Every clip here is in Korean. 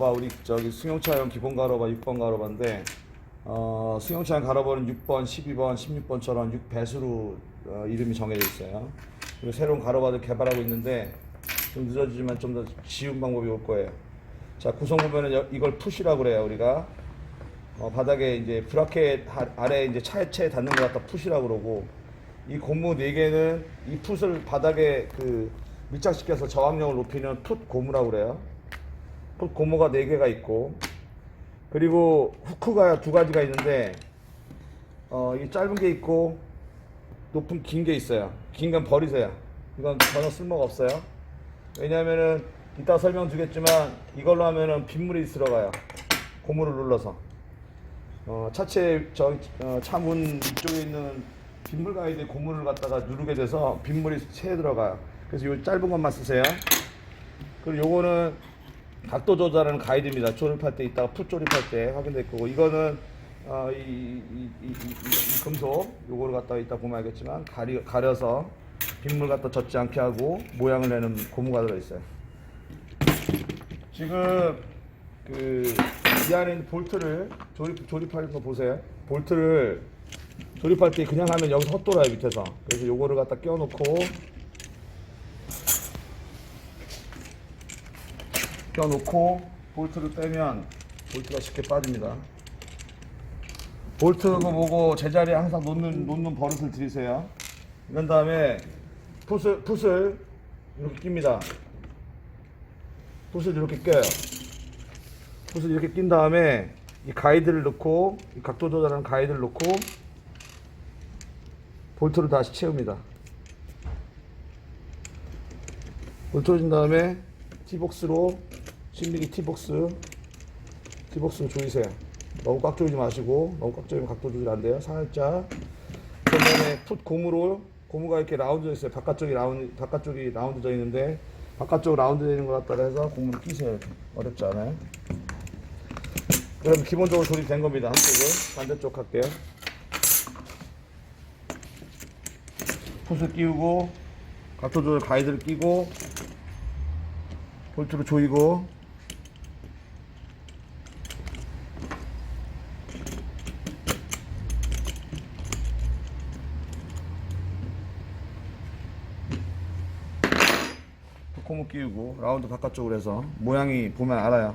봐 우리 저기 승용차용 기본 가로바 6번 가로바인데 어, 승용차용 가로바는 6번, 12번, 16번처럼 6배수로 어, 이름이 정해져 있어요. 그리고 새로운 가로바를 개발하고 있는데 좀 늦어지지만 좀 더 쉬운 방법이 올 거예요. 자 구성 보면은 여- 이걸 푸시라고 그래요 우리가 어, 바닥에 이제 브라켓 하- 아래 이제 차체에 닿는 것 갖다 푸시라고 그러고 이 고무 네 개는 이 풋을 바닥에 그 밀착시켜서 저항력을 높이는 풋 고무라고 그래요. 풋 고무가 네 개가 있고 그리고 후크가 두 가지가 있는데 어, 이 짧은 게 있고 높은 긴 게 있어요. 긴 건 버리세요. 이건 전혀 쓸모가 없어요. 왜냐하면은 이따 설명드리겠지만 이걸로 하면은 빗물이 들어가요. 고무를 눌러서. 어, 차체 저 어, 차문 이쪽에 있는 빗물 가이드 고무를 갖다가 누르게 돼서 빗물이 채 들어가요. 그래서 요 짧은 것만 쓰세요. 그리고 요거는 각도 조절하는 가이드입니다. 조립할 때 이따가 풋 조립할 때 확인될 거고 이거는 어, 이, 이, 이, 이, 이, 이 금속 요거를 갖다가 이따 보면 알겠지만 가리, 가려서 빗물 갖다 젖지 않게 하고 모양을 내는 고무가 들어있어요. 지금 그이 안에 있는 볼트를 조립 조립하는 거 보세요. 볼트를 조립할 때 그냥 하면 여기서 헛돌아요 밑에서. 그래서 요거를 갖다 껴놓고 껴놓고 볼트를 빼면 볼트가 쉽게 빠집니다. 볼트 그거 보고 제자리에 항상 놓는 놓는 버릇을 들이세요. 이런 다음에 풋을 풋을 이렇게 낍니다. 풋을 이렇게 껴요. 풋을 이렇게 낀 다음에 이 가이드를 넣고 이 각도 조절하는 가이드를 넣고 볼트를 다시 채웁니다. 볼트를 준 다음에 티복스로 10mm 티복스 티복스로 조이세요. 너무 꽉 조이지 마시고 너무 꽉 조이면 각도 조절 안 돼요. 살짝 그다음에 풋 고무로 고무가 이렇게 라운드져 있어요. 바깥쪽이 라운드 바깥쪽이 라운드져 있는데 바깥쪽 라운드져 있는 것 같다 해서 고무를 끼세요. 어렵지 않아요. 그럼 기본적으로 조립된 겁니다. 한쪽은 반대쪽 할게요. 풋을 끼우고 각도 조절 가이드를 끼고 볼트로 조이고 고무 끼우고 라운드 바깥쪽으로 해서 모양이 보면 알아요.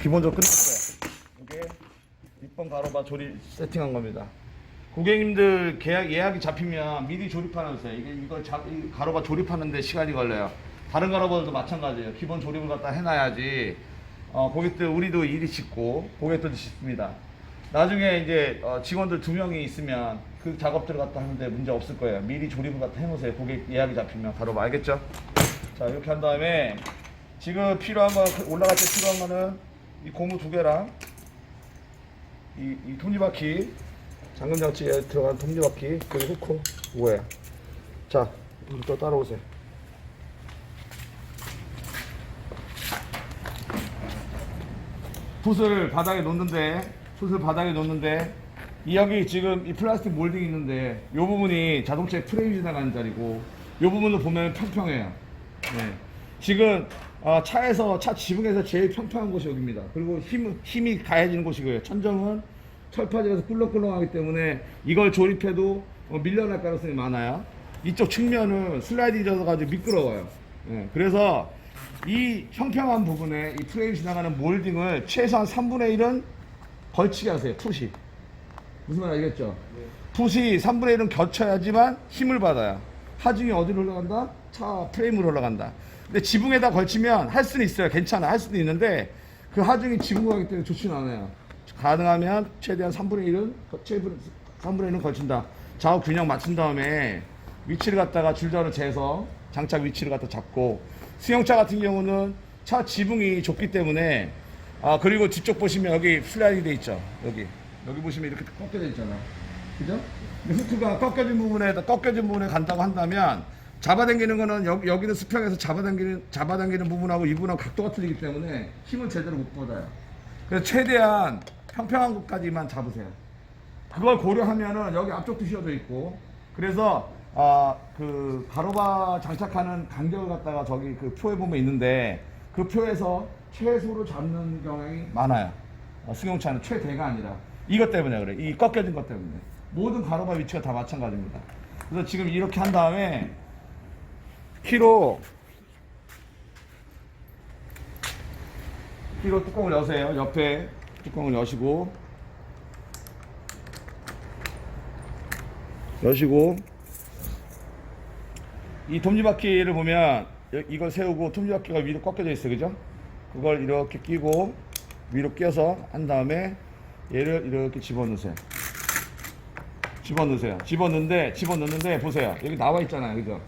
기본적으로 끝났어요. 이게 6번 가로바 조립 세팅한 겁니다. 고객님들 계약 예약이 잡히면 미리 조립하면서요. 이게 이걸 자, 이 가로바 조립하는데 시간이 걸려요. 다른 가로바들도 마찬가지예요. 기본 조립을 갖다 해놔야지 어, 고객들 우리도 일이 쉽고 고객들도 쉽습니다. 나중에 이제 어, 직원들 두 명이 있으면 그 작업들을 갖다 하는데 문제 없을 거예요. 미리 조립을 갖다 해놓으세요. 고객 예약이 잡히면 가로바 알겠죠? 자 이렇게 한 다음에 지금 필요한 거 올라갈 때 필요한 거는 이 고무 두 개랑 이, 이 톱니바퀴 잠금 장치에 들어간 톱니바퀴 그리고 후크 이거예요. 자, 또 따라오세요. 풋을 바닥에 놓는데 풋을 바닥에 놓는데 이 여기 지금 이 플라스틱 몰딩 있는데 이 부분이 자동차에 프레임 지나가는 자리고 이 부분을 보면 평평해요. 네. 지금 어, 차에서 차 지붕에서 제일 평평한 곳이 여기입니다. 그리고 힘, 힘이 가해지는 곳이고요. 천정은 철파지라서 꿀렁꿀렁하기 때문에 이걸 조립해도 어, 밀려날 가능성이 많아요. 이쪽 측면은 슬라이딩 져가지고 미끄러워요. 예, 그래서 이 평평한 부분에 이 프레임 지나가는 몰딩을 최소한 3분의 1은 걸치게 하세요. 풋이. 무슨 말 알겠죠? 풋이 3분의 1은 겹쳐야지만 힘을 받아요. 하중이 어디로 올라간다? 차 프레임으로 올라간다. 근데 지붕에다 걸치면 할 수는 있어요. 괜찮아. 할 수도 있는데 그 하중이 지붕 가기 때문에 좋지는 않아요. 가능하면 최대한 3분의 1은 3분의 1은 걸친다. 좌우 균형 맞춘 다음에 위치를 갖다가 줄자로 재서 장착 위치를 갖다 잡고 수용차 같은 경우는 차 지붕이 좁기 때문에 아 그리고 뒤쪽 보시면 여기 슬라이딩 돼 있죠. 여기 여기 보시면 이렇게 꺾여져 있잖아. 그죠? 후크가 꺾여진 부분에 꺾여진 부분에 간다고 한다면 잡아당기는 거는 여기, 여기는 수평에서 잡아당기는 잡아당기는 부분하고 이 부분하고 각도가 틀리기 때문에 힘을 제대로 못 받아요. 그래서 최대한 평평한 곳까지만 잡으세요. 그걸 고려하면은 여기 앞쪽도 휘어져 있고 그래서 아, 그 가로바 장착하는 간격을 갖다가 저기 그 표에 보면 있는데 그 표에서 최소로 잡는 경향이 많아요. 어, 승용차는 최대가 아니라 이것 때문에 그래. 이 꺾여진 것 때문에 모든 가로바 위치가 다 마찬가지입니다. 그래서 지금 이렇게 한 다음에 키로 키로 뚜껑을 여세요. 옆에 뚜껑을 여시고 여시고 이 톱니바퀴를 보면 여- 이걸 세우고 톱니바퀴가 위로 꺾여져 있어요 그죠 그걸 이렇게 끼고 위로 끼워서 한 다음에 얘를 이렇게 집어넣으세요. 집어넣으세요. 집어넣는데 집어넣는데 보세요. 여기 나와 있잖아요. 그죠?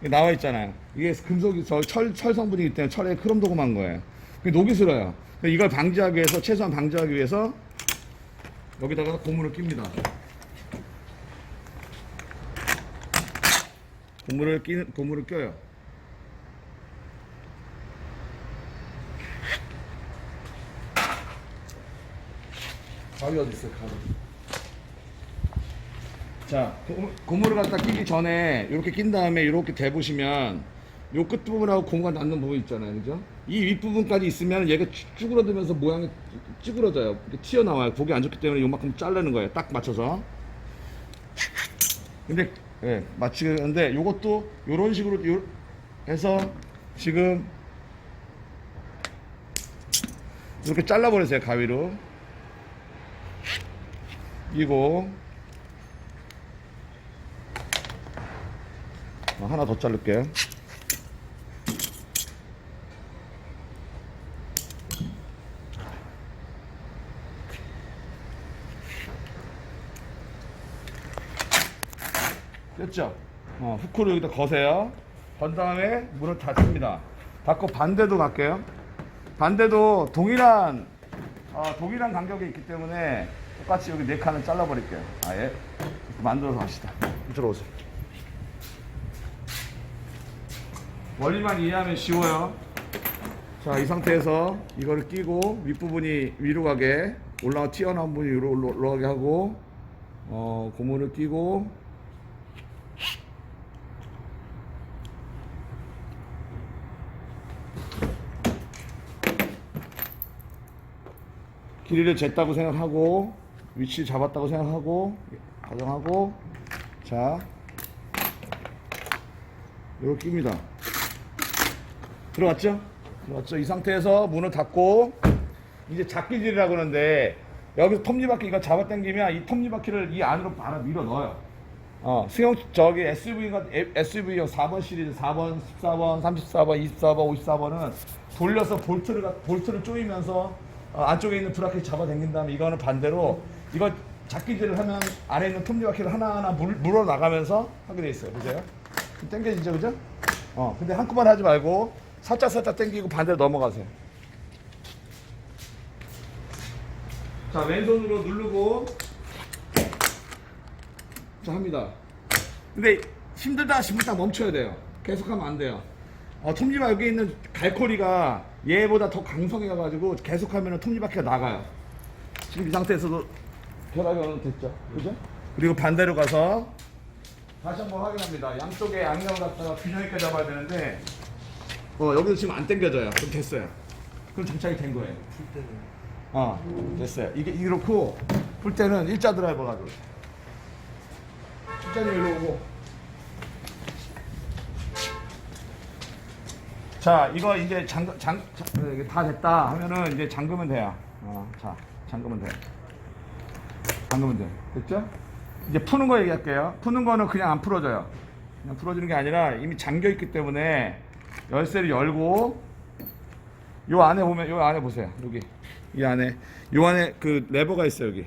여기 나와 있잖아요. 이게 금속이 저 철, 철 성분이기 때문에 철에 크롬 도금한 거예요. 그게 녹이 슬어요. 이걸 방지하기 위해서 최소한 방지하기 위해서 여기다가 고무를 낍니다. 고무를 끼 고무를 껴요. 가위 어디 있어요? 가위. 자, 고무, 고무를 갖다 끼기 전에 이렇게 낀 다음에 이렇게 대보시면 요 끝부분하고 공간 닿는 부분 있잖아요. 그죠? 이 윗부분까지 있으면 얘가 쭈- 쭈그러들면서 모양이 쭈그러져요. 이렇게 튀어나와요. 보기 안 좋기 때문에 요만큼 자르는 거예요. 딱 맞춰서. 근데 예, 맞추는데 요것도 요런 식으로 요, 해서 지금 이렇게 잘라 버리세요 가위로 이고 어, 하나 더 자를게요 됐죠? 어, 후크를 여기다 거세요. 건 다음에 문을 닫습니다. 닫고 반대도 갈게요. 반대도 동일한 어, 동일한 간격이 있기 때문에 똑같이 여기 네 칸을 잘라버릴게요. 아예 만들어서 합시다. 이쪽으로 오세요. 원리만 이해하면 쉬워요. 자, 이 상태에서 이거를 끼고 윗부분이 위로 가게 올라가 튀어나온 부분이 위로 올라- 올라가게 하고 어, 고무를 끼고 길이를 쟀다고 생각하고 위치 잡았다고 생각하고 가정하고 자 이렇게 낍니다 들어갔죠? 들어갔죠? 이 상태에서 문을 닫고 이제 잡기질이라고 하는데 여기서 톱니바퀴 이거 잡아당기면 이 톱니바퀴를 이 안으로 바로 밀어 넣어요 어, 수용 저기 SUV가 SUV요 4번 시리즈 4번, 14번, 34번, 24번, 54번은 돌려서 볼트를 가- 볼트를 조이면서 어, 안쪽에 있는 브라켓 잡아당긴 다음에 이거는 반대로 이거 잡기질을 하면 안에 있는 톱니바퀴를 하나하나 물, 물어 나가면서 하게 돼 있어요. 보세요. 당겨지죠, 그죠? 어, 근데 한꺼번에 하지 말고 살짝 살짝 당기고 반대로 넘어가세요. 자, 왼손으로 누르고 자 합니다. 근데 힘들다 싶으면 딱 멈춰야 돼요. 계속하면 안 돼요. 어, 톱니바 여기 있는 갈코리가 얘보다 더 강성해가지고 계속하면 톱니바퀴가 나가요. 지금 이 상태에서도 결합이 어느 정도 됐죠. 그죠? 그리고 반대로 가서 다시 한번 확인합니다. 양쪽에 양념을 갖다가 균형 있게 잡아야 되는데 어, 여기서 지금 안 당겨져요. 그럼 됐어요. 그럼 장착이 된 거예요. 어, 됐어요. 이게 이렇고 풀 때는 일자 드라이버 가지고 실장님 일로 오고. 자, 이거 이제 장, 장, 장 이게 다 됐다 하면은 이제 잠그면 돼요. 어, 자, 잠그면 돼. 잠그면 돼. 됐죠? 이제 푸는 거 얘기할게요. 푸는 거는 그냥 안 풀어져요. 그냥 풀어지는 게 아니라 이미 잠겨 있기 때문에 열쇠를 열고 요 안에 보면 요 안에 보세요. 여기 이 안에 요 안에 그 레버가 있어요 여기.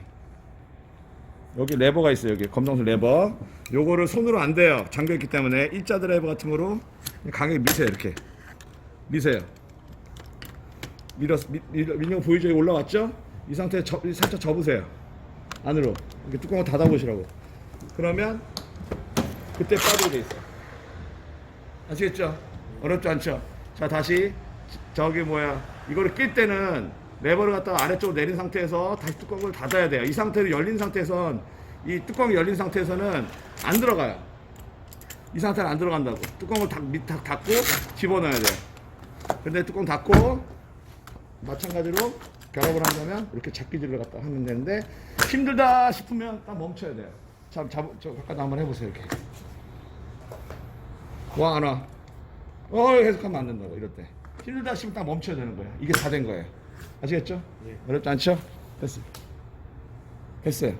여기 레버가 있어요 여기 검정색 레버 요거를 손으로 안 돼요 잠겨 있기 때문에 일자 드라이버 같은 거로 강하게 미세요 이렇게 미세요 밀어서 미, 밀, 밀는 거 보이죠 여기 올라왔죠 이 상태에 접, 살짝 접으세요 안으로 이렇게 뚜껑을 닫아 보시라고. 그러면 그때 빠지게 돼 있어요. 아시겠죠? 어렵지 않죠? 자 다시 저기 뭐야. 이거를 낄 때는 레버를 갖다가 아래쪽으로 내린 상태에서 다시 뚜껑을 닫아야 돼요. 이 상태로 열린 상태에선 이 뚜껑이 열린 상태에서는 안 들어가요. 이 상태는 안 들어간다고. 뚜껑을 닫, 밑, 닫, 닫고 집어넣어야 돼. 근데 뚜껑 닫고 마찬가지로 결합을 한다면 이렇게 잡기질을 갖다 하면 되는데 힘들다 싶으면 딱 멈춰야 돼요. 자, 잡, 저 가까이 한번 해보세요 이렇게. 와, 안 와. 어, 계속하면 안 된다고 이럴 때. 힘들다 싶으면 딱 멈춰야 되는 거야. 이게 다 된 거예요. 아시겠죠? 예. 어렵지 않죠? 됐어. 됐어요.